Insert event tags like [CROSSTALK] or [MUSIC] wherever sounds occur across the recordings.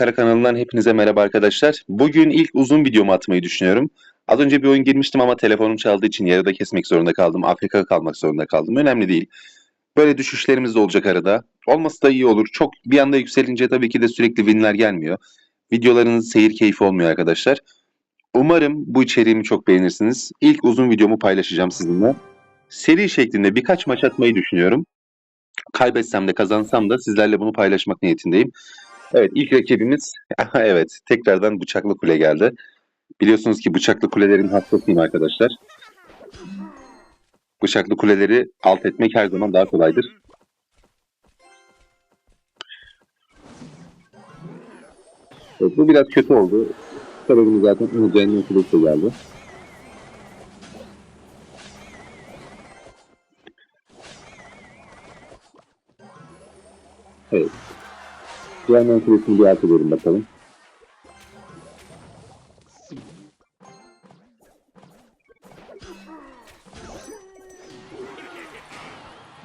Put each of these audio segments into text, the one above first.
Kara kanalından hepinize merhaba arkadaşlar. Bugün ilk uzun videomu atmayı düşünüyorum. Az önce bir oyun girmiştim ama telefonum çaldığı için yarıda kesmek zorunda kaldım. AFK kalmak zorunda kaldım. Önemli değil. Böyle düşüşlerimiz de olacak arada. Olması da iyi olur. Çok bir anda yükselince tabii ki de sürekli winler gelmiyor. Videoların seyir keyfi olmuyor arkadaşlar. Umarım bu içeriğimi çok beğenirsiniz. İlk uzun videomu paylaşacağım sizinle. Seri şeklinde birkaç maç atmayı düşünüyorum. Kaybetsem de kazansam da sizlerle bunu paylaşmak niyetindeyim. Evet ilk rakibimiz [LAUGHS] evet tekrardan bıçaklı kule geldi. Biliyorsunuz ki bıçaklı kulelerin hastasıyım arkadaşlar. Bıçaklı kuleleri alt etmek her zaman daha kolaydır. Evet, bu biraz kötü oldu. Sebebini zaten cehennem kulesi geldi. Evet. Cehennem kulesini bir alt edelim bakalım.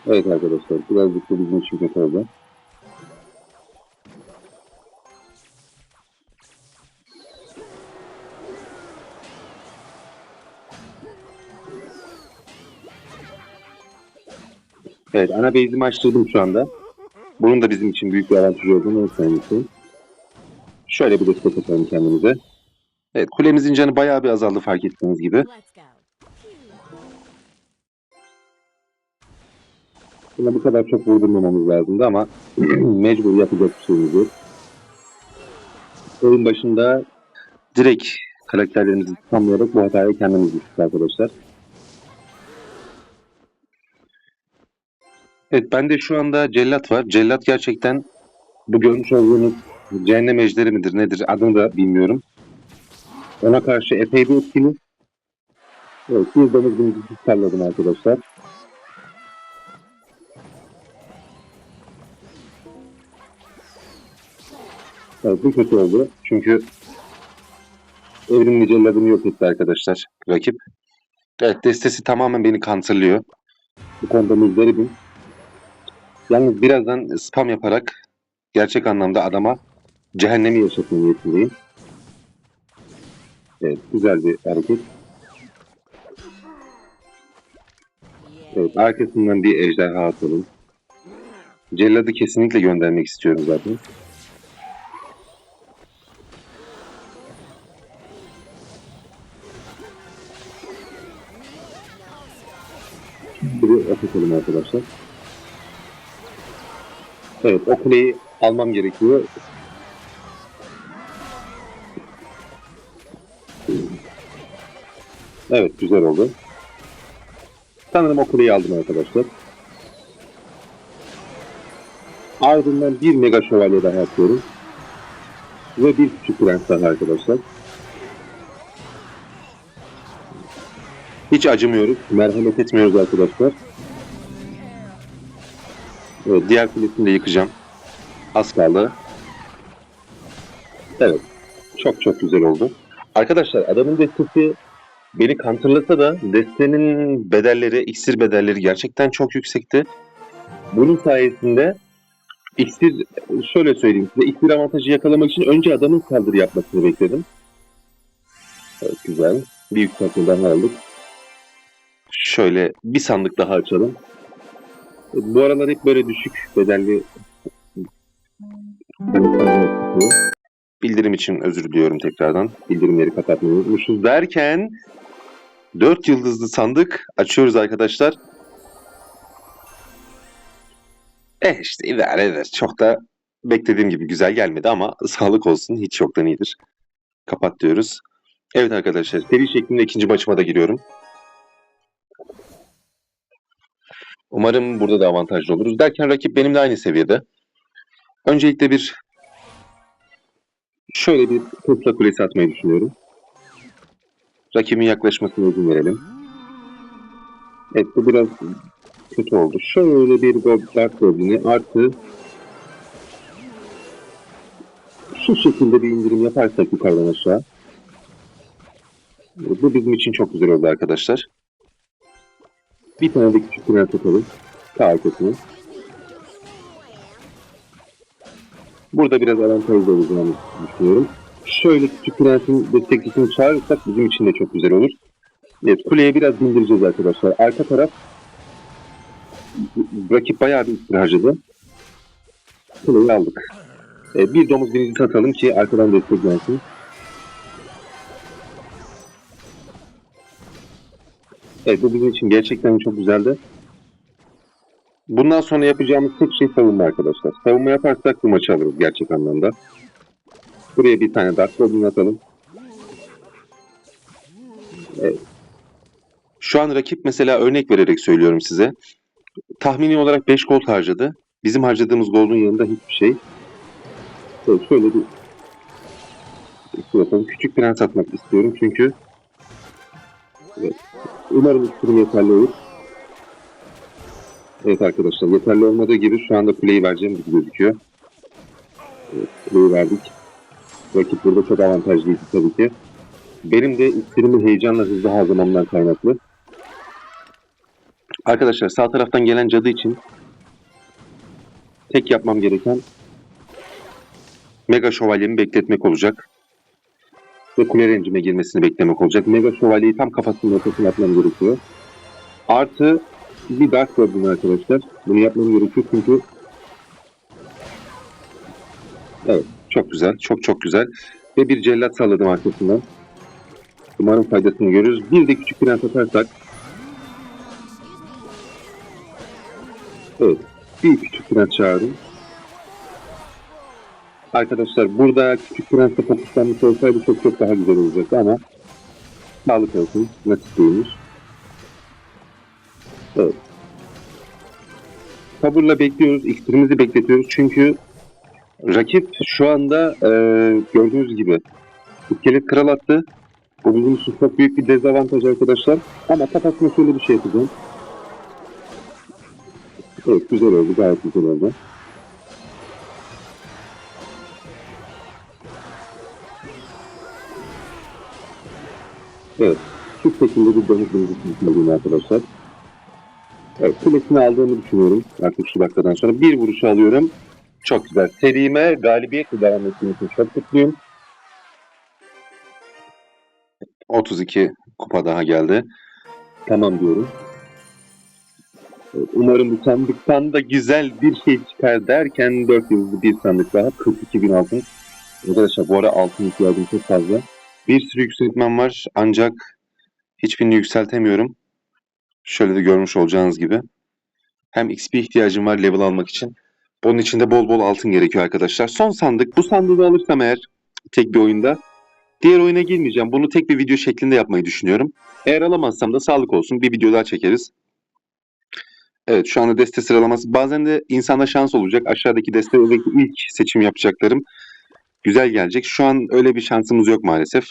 Evet arkadaşlar birazcık da bizim için kötü oldu. Evet ana base'imi açtırdım şu anda. Bunun da bizim için büyük bir avantaj olduğunu unutmayın. Şöyle bir destek atalım kendimize. Evet kulemizin canı bayağı bir azaldı fark ettiğiniz gibi. Buna bu kadar çok vurdurmamamız lazımdı ama [CLEARS THROAT] mecbur yapacak bir şeyimiz yok. Oyun başında direkt karakterlerimizi tutamlayarak bu hataya kendimiz düştük arkadaşlar. Evet bende şu anda cellat var. Cellat gerçekten bu görmüş olduğunuz cehennem ejderi midir nedir adını da bilmiyorum. Ona karşı epey bir etkili. Evet bir domuz binicisi salladım arkadaşlar. Evet bu kötü oldu. Çünkü evrimli celladını yok etti arkadaşlar rakip. Evet destesi tamamen beni counterlıyor. Bu konuda muzdaribim. Yalnız birazdan spam yaparak gerçek anlamda adama cehennemi yaşatma niyetindeyim. Evet güzel bir hareket. Evet arkasından bir ejderha atalım. Celladı kesinlikle göndermek istiyorum zaten. Bir atalım arkadaşlar. Evet o kuleyi almam gerekiyor. Evet güzel oldu. Sanırım o kuleyi aldım arkadaşlar. Ardından bir mega şövalye daha yapıyorum. Ve bir küçük prens daha arkadaşlar. Hiç acımıyoruz. Merhamet etmiyoruz arkadaşlar. Evet, diğer kulesini de yıkacağım. Az kaldı. Evet. Çok çok güzel oldu. Arkadaşlar adamın destesi beni counterlasa da destenin bedelleri, iksir bedelleri gerçekten çok yüksekti. Bunun sayesinde iksir, şöyle söyleyeyim size, iksir avantajı yakalamak için önce adamın saldırı yapmasını bekledim. Evet güzel. Bir yükseltme aldık. Şöyle bir sandık daha açalım. Bu aralar hep böyle düşük bedelli Bildirim için özür diliyorum tekrardan. Bildirimleri kapatmayı unutmuşuz derken 4 yıldızlı sandık açıyoruz arkadaşlar. Eh işte idare eder. Çok da beklediğim gibi güzel gelmedi ama sağlık olsun. Hiç yoktan iyidir. Kapat diyoruz. Evet arkadaşlar seri şeklinde ikinci maçıma da giriyorum. Umarım burada da avantajlı oluruz. Derken rakip benimle aynı seviyede. Öncelikle bir şöyle bir Tesla kulesi atmayı düşünüyorum. Rakibin yaklaşmasına izin verelim. Evet bu biraz kötü oldu. Şöyle bir Dark Goblin'i artı şu şekilde bir indirim yaparsak yukarıdan aşağı. Bu bizim için çok güzel oldu arkadaşlar. Bir tane de küçük prens atalım. Sağ arkasına. Burada biraz avantajlı olacağını düşünüyorum. Şöyle küçük prensin destekçisini çağırırsak bizim için de çok güzel olur. Evet kuleye biraz bindireceğiz arkadaşlar. Arka taraf rakip bayağı bir üstüne harcadı. Kuleyi aldık. Ee, bir domuz binici satalım ki arkadan desteklensin. Evet bu bizim için gerçekten çok güzeldi. Bundan sonra yapacağımız tek şey savunma arkadaşlar. Savunma yaparsak bu maçı alırız gerçek anlamda. Buraya bir tane Dark Goblin atalım. Evet. Şu an rakip mesela örnek vererek söylüyorum size. Tahmini olarak 5 gold harcadı. Bizim harcadığımız gold'un yanında hiçbir şey. Evet, şöyle bir yapalım. Küçük prens atmak istiyorum çünkü evet. Umarım üstürüm yeterli olur. Evet arkadaşlar yeterli olmadığı gibi şu anda kuleyi vereceğim gibi gözüküyor. Evet, kuleyi verdik. Rakip burada çok avantajlıydı tabii ki. Benim de istirimi heyecanla hızlı harcamamdan kaynaklı. Arkadaşlar sağ taraftan gelen cadı için tek yapmam gereken Mega Şövalyemi bekletmek olacak. Ve kule rencime girmesini beklemek olacak. Mega Şövalyeyi tam kafasının ortasına atmam gerekiyor. Artı bir Dark Goblin arkadaşlar. Bunu yapmam gerekiyor çünkü Evet çok güzel. Çok çok güzel. Ve bir cellat salladım arkasından. Umarım faydasını görürüz. Bir de küçük prens atarsak Evet. Bir küçük prens çağırdım. Arkadaşlar burada küçük prensle fokuslanmış olsaydı çok çok daha güzel olacaktı ama sağlık olsun. Nasip değilmiş. Evet. Sabırla bekliyoruz. İksirimizi bekletiyoruz. Çünkü rakip şu anda e, gördüğünüz gibi iskelet kral attı. Bu bizim için çok büyük bir dezavantaj arkadaşlar. Ama kafasına şöyle bir şey yapacağım. Evet güzel oldu. Gayet güzel oldu. Evet. Şu şekilde bir dönüş dönüşü düşünüyorum arkadaşlar. Evet, kulesini aldığımı düşünüyorum artık şu dakikadan sonra. Bir vuruşu alıyorum. Çok güzel. Serime galibiyetle devam ettiğim için çok mutluyum. 32 kupa daha geldi. Tamam diyorum. Umarım bu sandıktan da güzel bir şey çıkar derken 4 yıldızlı bir sandık daha. 42 bin altın. Arkadaşlar bu ara altın ihtiyacım çok fazla. Bir sürü yükseltmem var ancak hiçbirini yükseltemiyorum. Şöyle de görmüş olacağınız gibi. Hem XP ihtiyacım var level almak için. Bunun için de bol bol altın gerekiyor arkadaşlar. Son sandık. Bu sandığı alırsam eğer tek bir oyunda diğer oyuna girmeyeceğim. Bunu tek bir video şeklinde yapmayı düşünüyorum. Eğer alamazsam da sağlık olsun. Bir video daha çekeriz. Evet şu anda deste sıralaması. Bazen de insanda şans olacak. Aşağıdaki destedeki ilk seçim yapacaklarım güzel gelecek. Şu an öyle bir şansımız yok maalesef.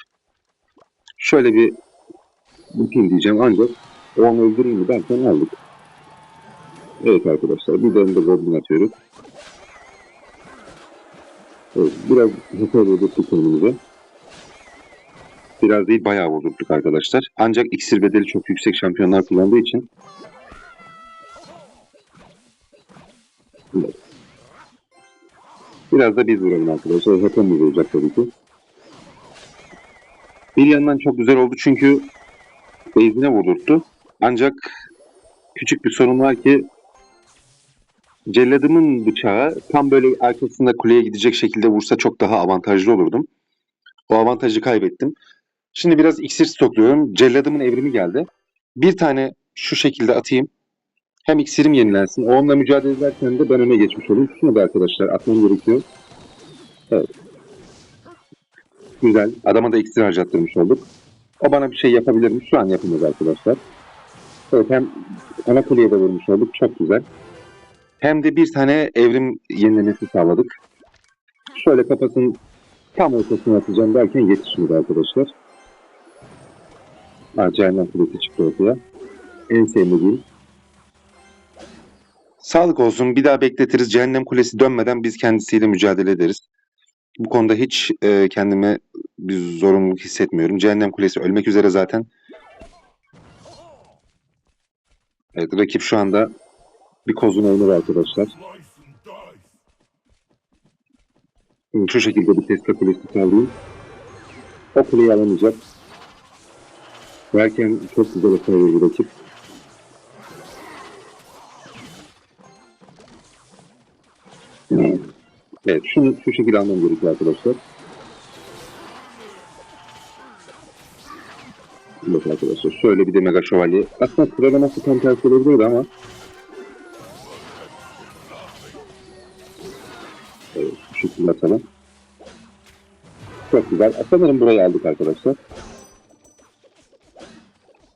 Şöyle bir bakayım diyeceğim ancak o an öldüreyim mi derken aldık. Evet arkadaşlar bir de goblin atıyoruz. Evet, biraz hasar vurduk kendimize. Biraz değil bayağı vurduk arkadaşlar. Ancak iksir bedeli çok yüksek şampiyonlar kullandığı için Evet. Biraz da biz vuralım arkadaşlar. Hepimiz olacak tabii ki. Bir yandan çok güzel oldu çünkü base'ine vurdurttu. Ancak küçük bir sorun var ki celladımın bıçağı tam böyle arkasında kuleye gidecek şekilde vursa çok daha avantajlı olurdum. O avantajı kaybettim. Şimdi biraz iksir stokluyorum. Celladımın evrimi geldi. Bir tane şu şekilde atayım. Hem iksirim yenilensin. O onunla mücadele ederken de ben öne geçmiş olayım. Şunu da arkadaşlar atmam gerekiyor. Evet. Güzel. Adama da iksir harcattırmış olduk. O bana bir şey yapabilir mi? Şu an yapamaz arkadaşlar. Evet hem ana kuleye de vurmuş olduk. Çok güzel. Hem de bir tane evrim yenilemesi sağladık. Şöyle kafasının tam ortasına atacağım derken yetişmedi arkadaşlar. Cehennem kulesi çıktı ortaya. En sevmediğim. Sağlık olsun. Bir daha bekletiriz. Cehennem kulesi dönmeden biz kendisiyle mücadele ederiz. Bu konuda hiç e, kendime bir zorunluluk hissetmiyorum. Cehennem kulesi ölmek üzere zaten. Evet, rakip şu anda bir kozun oyunu arkadaşlar. Şu şekilde bir Tesla kulesi sağlayayım. O kuleyi alamayacak. Derken çok güzel veriyor rakip. Evet, şunu şu şekilde almam gerekiyor arkadaşlar. Evet arkadaşlar, şöyle bir de Mega Şövalye. Aslında sıralaması tam tersi olabilirdi ama Evet, şu şekilde atalım. Çok güzel. Sanırım burayı aldık arkadaşlar.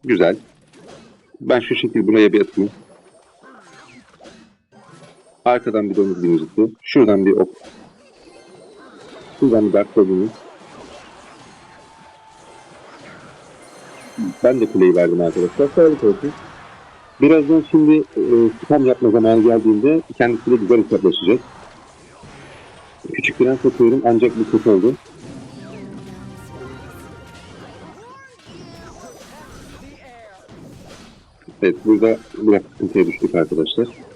Güzel. Ben şu şekilde buraya bir atayım. Arkadan bir domuz binicisi. Şuradan bir ok. Şuradan bir dark golünü. Ben de kuleyi verdim arkadaşlar. Sağlık olsun. Birazdan şimdi e, spam yapma zamanı geldiğinde kendisiyle güzel hesaplaşacak. Küçük prens atıyorum ancak bu kötü oldu. Evet burada biraz sıkıntıya düştük arkadaşlar.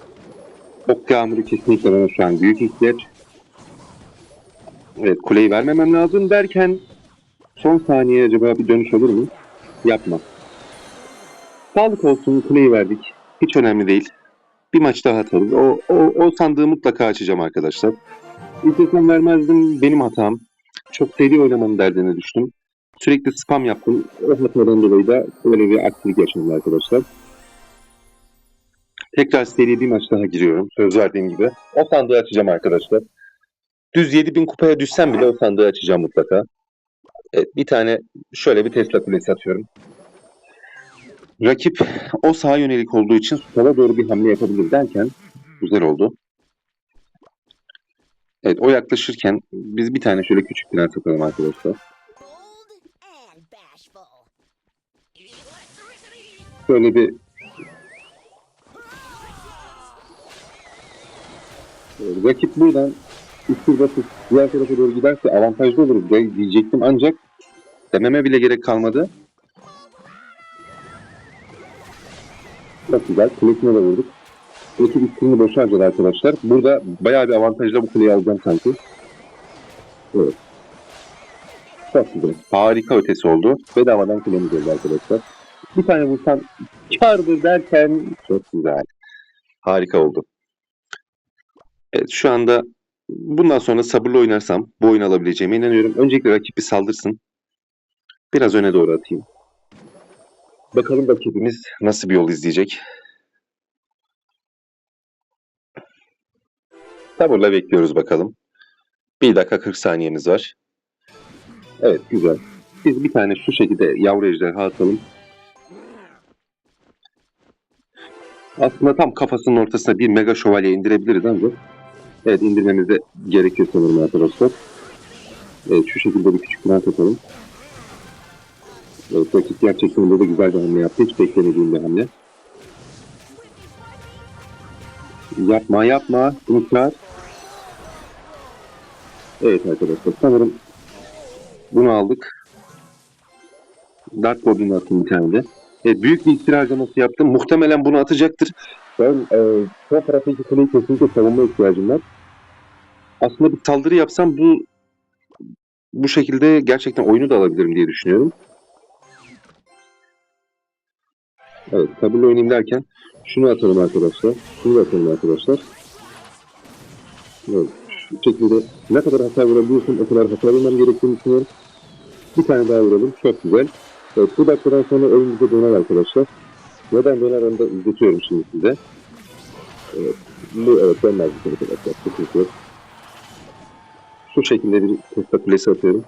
Ok yağmuru kesinlikle bana şu an büyük ihtiyaç. Evet kuleyi vermemem lazım derken son saniye acaba bir dönüş olur mu? Yapma. Sağlık olsun kuleyi verdik. Hiç önemli değil. Bir maç daha atarız. O, o, o sandığı mutlaka açacağım arkadaşlar. İstesem vermezdim. Benim hatam. Çok seri oynamanın derdine düştüm. Sürekli spam yaptım. O hatadan dolayı da böyle bir aksilik yaşadım arkadaşlar. Tekrar seri bir maç daha giriyorum. Söz verdiğim gibi. O sandığı açacağım arkadaşlar. Düz 7000 kupaya düşsem bile o sandığı açacağım mutlaka. Evet, bir tane şöyle bir Tesla kulesi atıyorum. Rakip o sağa yönelik olduğu için sola doğru bir hamle yapabilir derken güzel oldu. Evet o yaklaşırken biz bir tane şöyle küçük bir atalım arkadaşlar. Şöyle bir rakip buradan üstü basıp diğer tarafa doğru giderse avantajlı diye- diyecektim ancak dememe bile gerek kalmadı. Çok güzel. Kulesine de vurduk. Rakip üstünü boşa harcadı arkadaşlar. Burada bayağı bir avantajla bu kuleyi alacağım sanki. Evet. Çok güzel. Harika ötesi oldu. Bedavadan kulemiz oldu arkadaşlar. Bir tane vursan kardır derken çok güzel. Harika oldu. Evet şu anda bundan sonra sabırlı oynarsam bu oyunu alabileceğime inanıyorum. Öncelikle rakip bir saldırsın. Biraz öne doğru atayım. Bakalım rakibimiz nasıl bir yol izleyecek. Sabırla bekliyoruz bakalım. 1 dakika 40 saniyemiz var. Evet güzel. Biz bir tane şu şekilde yavru ejderha atalım. Aslında tam kafasının ortasına bir mega şövalye indirebiliriz ancak Evet indirmemiz de gerekiyor sanırım arkadaşlar. Evet şu şekilde bir küçük plant atalım. Evet rakip gerçekten burada güzel bir hamle yaptı. Hiç beklemediğim bir hamle. Yapma yapma. Çağır. Evet arkadaşlar sanırım bunu aldık. Dark Goblin attım bir tane de. Evet, büyük bir iksir harcaması yaptım. Muhtemelen bunu atacaktır. Ben e, sol taraftaki kesinlikle savunma ihtiyacım var. Aslında bir saldırı yapsam bu bu şekilde gerçekten oyunu da alabilirim diye düşünüyorum. Evet, tablo oynayayım derken şunu atalım arkadaşlar. Şunu atalım arkadaşlar. Evet, şu şekilde ne kadar hasar vurabiliyorsun o kadar hasar vurmam gerektiğini düşünüyorum. Bir tane daha vuralım. Çok güzel. Evet, bu dakikadan sonra bize döner arkadaşlar. Neden döner onu da izletiyorum şimdi size. Evet, bu evet dönmez bir arkadaşlar. Sıkıntı yok. Şu şekilde bir Tesla kulesi atıyorum.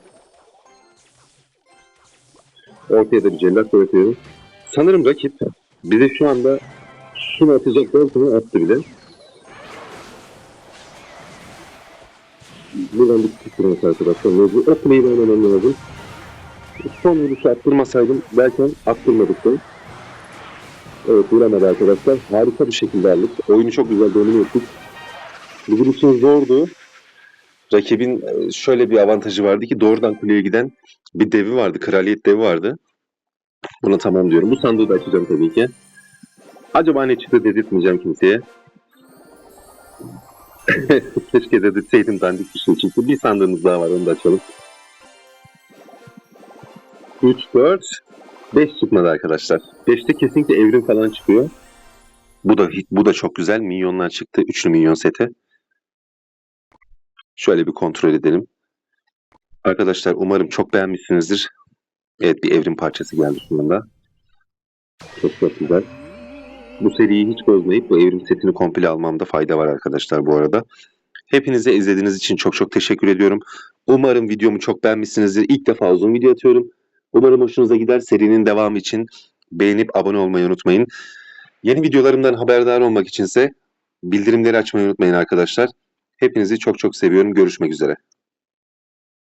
Ortaya da bir cellat bırakıyorum. Sanırım rakip bize şu anda şunu atacaklar sonra attı bile. Buradan bir küçük vurmak arkadaşlar. Mevzu o kuleyi vermemem lazım. Son vuruşu attırmasaydım belki attırmadık. Evet vuramadı arkadaşlar. Harika bir şekilde aldık. Oyunu çok güzel domine ettik. Bizim için zordu. Rakibin e, şöyle bir avantajı vardı ki doğrudan kuleye giden bir devi vardı. Kraliyet devi vardı. Buna tamam diyorum. Bu sandığı da açacağım tabii ki. Acaba ne çıktı dedirtmeyeceğim kimseye. [LAUGHS] Keşke dedirtseydim dandik bir şey çıktı. Bir sandığımız daha var onu da açalım. 3, 4, 5 çıkmadı arkadaşlar. 5'te kesinlikle evrim falan çıkıyor. Bu da bu da çok güzel. Minyonlar çıktı. Üçlü minyon seti. Şöyle bir kontrol edelim. Arkadaşlar umarım çok beğenmişsinizdir. Evet bir evrim parçası geldi anda. Çok çok güzel. Bu seriyi hiç bozmayıp bu evrim setini komple almamda fayda var arkadaşlar bu arada. Hepinize izlediğiniz için çok çok teşekkür ediyorum. Umarım videomu çok beğenmişsinizdir. İlk defa uzun video atıyorum. Umarım hoşunuza gider. Serinin devamı için beğenip abone olmayı unutmayın. Yeni videolarımdan haberdar olmak içinse bildirimleri açmayı unutmayın arkadaşlar. Hepinizi çok çok seviyorum. Görüşmek üzere.